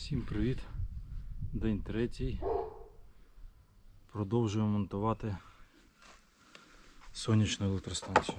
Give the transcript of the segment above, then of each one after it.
Всім привіт! День третій. Продовжуємо монтувати сонячну електростанцію.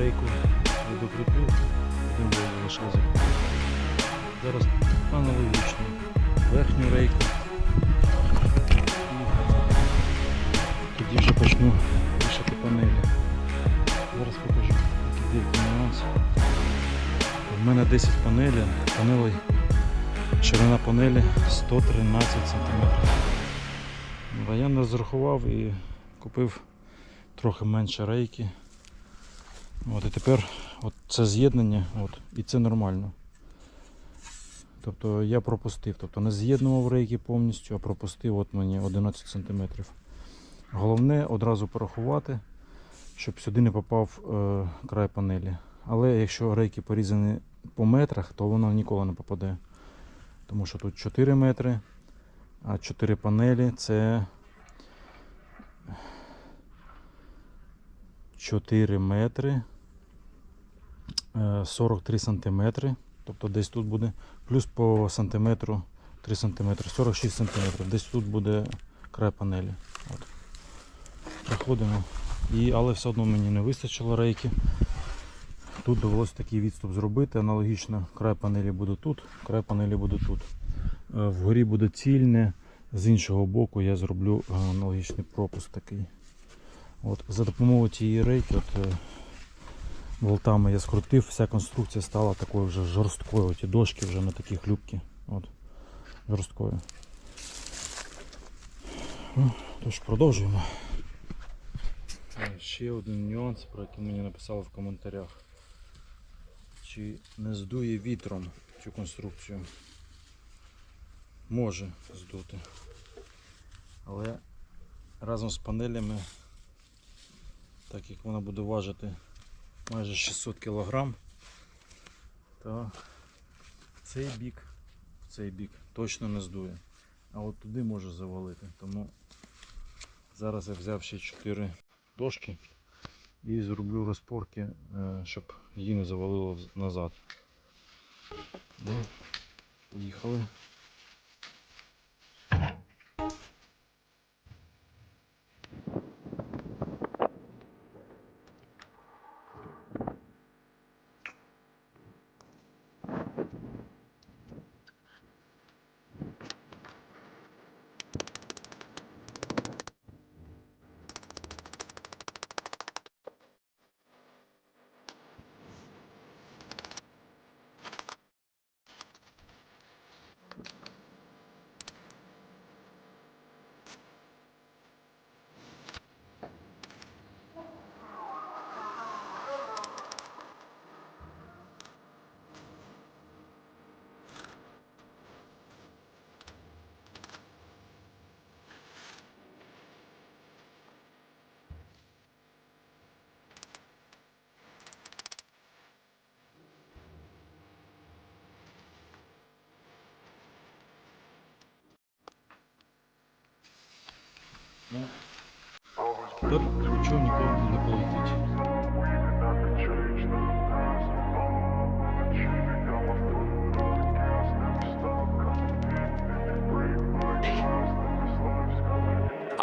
Рейку водокріпив, один був залишався. Зараз аналогічно. Верхню рейку. І тоді вже почну вішати панелі. Зараз покажу який нюанс. У мене 10 панелей, панелей, ширина панелі 113 см. А я не розрахував і купив трохи менше рейки. От, і тепер от це з'єднання, от, і це нормально. Тобто я пропустив, тобто не з'єднував рейки повністю, а пропустив от мені 11 см. Головне одразу порахувати, щоб сюди не попав е, край панелі. Але якщо рейки порізані по метрах, то воно ніколи не попаде. Тому що тут 4 метри, а 4 панелі це 4 метри 43 сантиметри. Тобто десь тут буде плюс по сантиметру 3 сантиметри, 46 сантиметрів. Десь тут буде край панелі. От. Проходимо. І, але все одно мені не вистачило рейки. Тут довелося такий відступ зробити. Аналогічно край панелі буде тут, край панелі буде тут. Е, Вгорі буде цільне, з іншого боку я зроблю е, аналогічний пропуск такий. От, за допомогою цієї рейки от, е, болтами я скрутив, вся конструкція стала такою вже жорсткою. Ті дошки вже не такі хлюпкі. От, жорсткою. Ну, тож продовжуємо. Е, Ще один нюанс, про який мені написали в коментарях. Чи не здує вітром цю конструкцію? Може здути. Але разом з панелями, так як вона буде важити майже 600 кг. Так. Цей бік, цей бік точно не здує. А от туди може завалити. Тому зараз я взяв ще 4 дошки і зроблю розпорки, е, щоб її не завалило назад. Ну, поїхали. Тут нічого ніколи не полетить.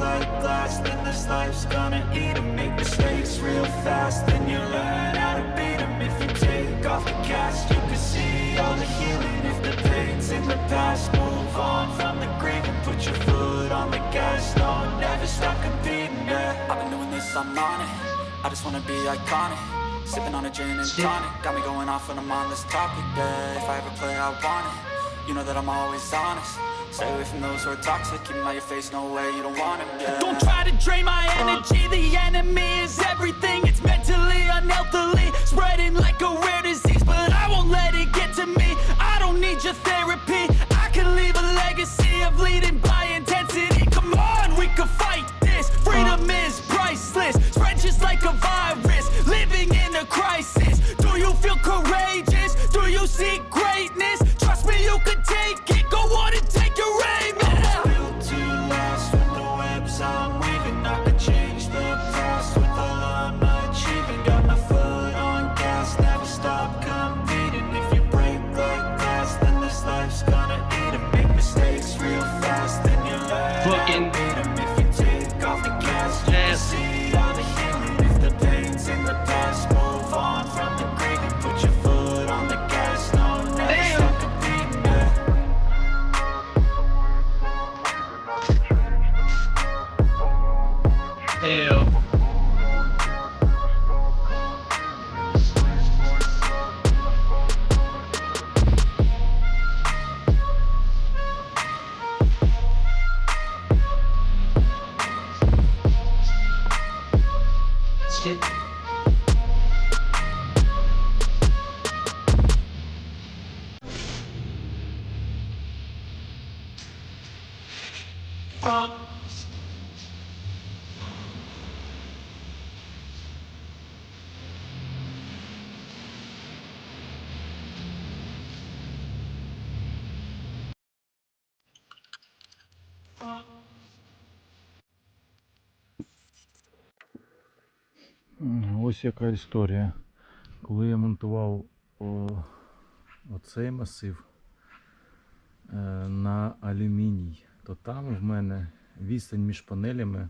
Like glass, then this life's gonna eat eat 'em. Make mistakes real fast, then you learn how to beat 'em. If you take off the cast, you can see all the healing. If the pain's in the past, move on from the grave and put your foot on the gas. No, never stop competing. Yeah. I've been doing this, I'm on it. I just wanna be iconic. Sipping on a gin and tonic. Got me going off when I'm on this topic. Yeah, if I ever play, I want it. You know that I'm always honest. Stay away from those who are toxic. Keep 'em out your face, no way, you don't want it. Yeah. Don't try to drain my energy. The enemy is everything. It's mentally, unhealthily, spreading like a rare disease. Ось яка історія. Коли я монтував оцей масив е, на алюміній, то там в мене відстань між панелями